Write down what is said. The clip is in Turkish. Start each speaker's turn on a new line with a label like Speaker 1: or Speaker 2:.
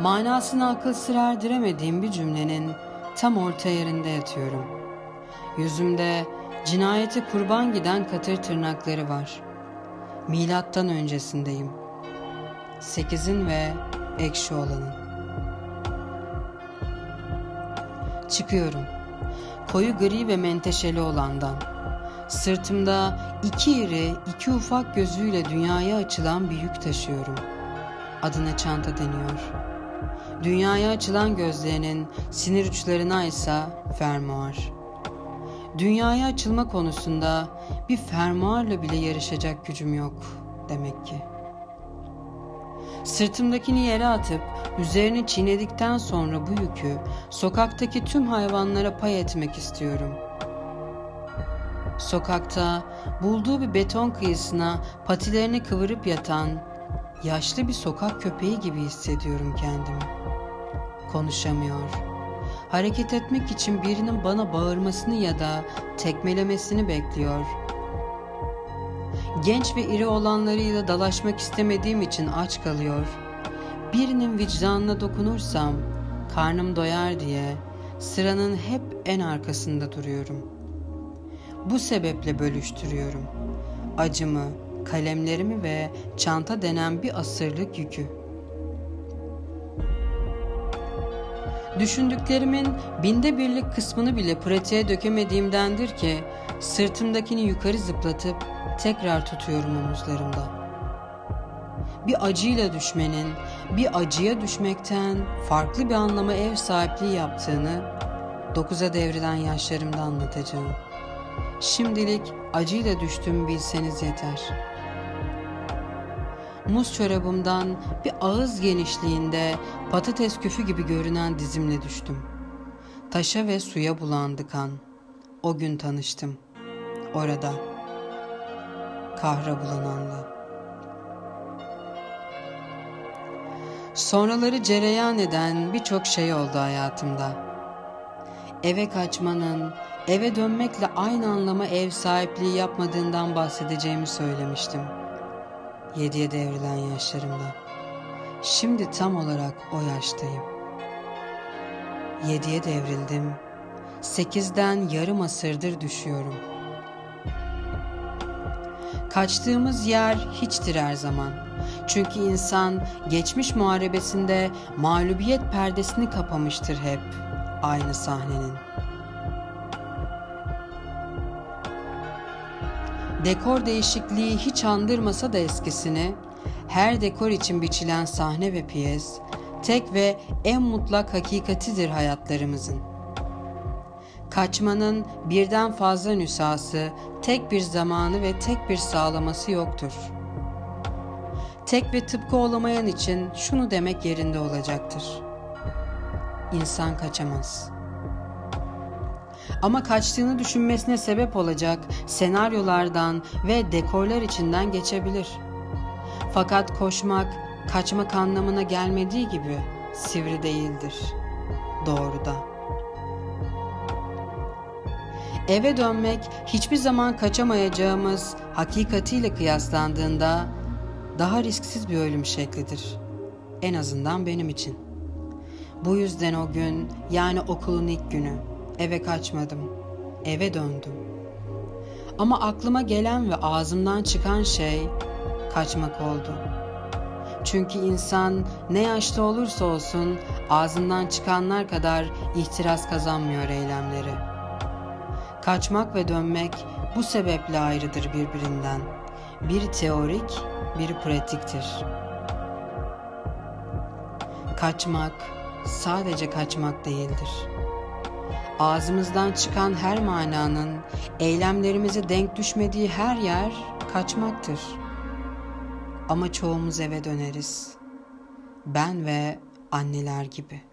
Speaker 1: Manasını akıl sır erdiremediğim bir cümlenin tam orta yerinde yatıyorum. Yüzümde cinayete kurban giden katır tırnakları var. Milattan öncesindeyim. Sekizin ve ekşi olanın. Çıkıyorum. Koyu gri ve menteşeli olandan. Sırtımda iki iri, iki ufak gözüyle dünyaya açılan bir yük taşıyorum. Adına çanta deniyor. Dünyaya açılan gözlerinin sinir uçlarına ise fermuar. Dünyaya açılma konusunda bir fermuarla bile yarışacak gücüm yok demek ki. Sırtımdakini yere atıp üzerini çiğnedikten sonra bu yükü sokaktaki tüm hayvanlara pay etmek istiyorum. Sokakta bulduğu bir beton kıyısına patilerini kıvırıp yatan yaşlı bir sokak köpeği gibi hissediyorum kendimi. Konuşamıyor. Hareket etmek için birinin bana bağırmasını ya da tekmelemesini bekliyor. Genç ve iri olanlarıyla dalaşmak istemediğim için aç kalıyor. Birinin vicdanına dokunursam karnım doyar diye sıranın hep en arkasında duruyorum. Bu sebeple bölüştürüyorum. Acımı, kalemlerimi ve çanta denen bir asırlık yükü. Düşündüklerimin binde birlik kısmını bile pratiğe dökemediğimdendir ki sırtımdakini yukarı zıplatıp tekrar tutuyorum omuzlarımda. Bir acıyla düşmenin, bir acıya düşmekten farklı bir anlama ev sahipliği yaptığını dokuza devrilen yaşlarımda anlatacağım. Şimdilik acıyla düştüm bilseniz yeter. Muz çorabımdan bir ağız genişliğinde patates küfü gibi görünen dizimle düştüm. Taşa ve suya bulandı kan. O gün tanıştım. Orada. Kahra bulananla. Sonraları cereyan eden birçok şey oldu hayatımda. Eve kaçmanın, eve dönmekle aynı anlama ev sahipliği yapmadığından bahsedeceğimi söylemiştim. Yediye devrilen yaşlarımda. Şimdi tam olarak o yaştayım. Yediye devrildim. Sekizden yarım asırdır düşüyorum. Kaçtığımız yer hiçtir her zaman. Çünkü insan geçmiş muharebesinde mağlubiyet perdesini kapamıştır hep aynı sahnenin. Dekor değişikliği hiç andırmasa da eskisini, her dekor için biçilen sahne ve piyes, tek ve en mutlak hakikatidir hayatlarımızın. Kaçmanın birden fazla nüshası, tek bir zamanı ve tek bir sağlaması yoktur. Tek ve tıpkı olamayan için şunu demek yerinde olacaktır. İnsan kaçamaz.'' Ama kaçtığını düşünmesine sebep olacak senaryolardan ve dekorlar içinden geçebilir. Fakat koşmak, kaçmak anlamına gelmediği gibi sivri değildir. Doğru da. Eve dönmek hiçbir zaman kaçamayacağımız hakikatiyle kıyaslandığında daha risksiz bir ölüm şeklidir. En azından benim için. Bu yüzden o gün yani okulun ilk günü Eve kaçmadım. Eve döndüm. Ama aklıma gelen ve ağzımdan çıkan şey kaçmak oldu. Çünkü insan ne yaşta olursa olsun ağzından çıkanlar kadar ihtiras kazanmıyor eylemleri. Kaçmak ve dönmek bu sebeple ayrıdır birbirinden. Biri teorik, biri pratiktir. Kaçmak sadece kaçmak değildir.'' Ağzımızdan çıkan her mananın eylemlerimize denk düşmediği her yer kaçmaktır. Ama çoğumuz eve döneriz. Ben ve anneler gibi.''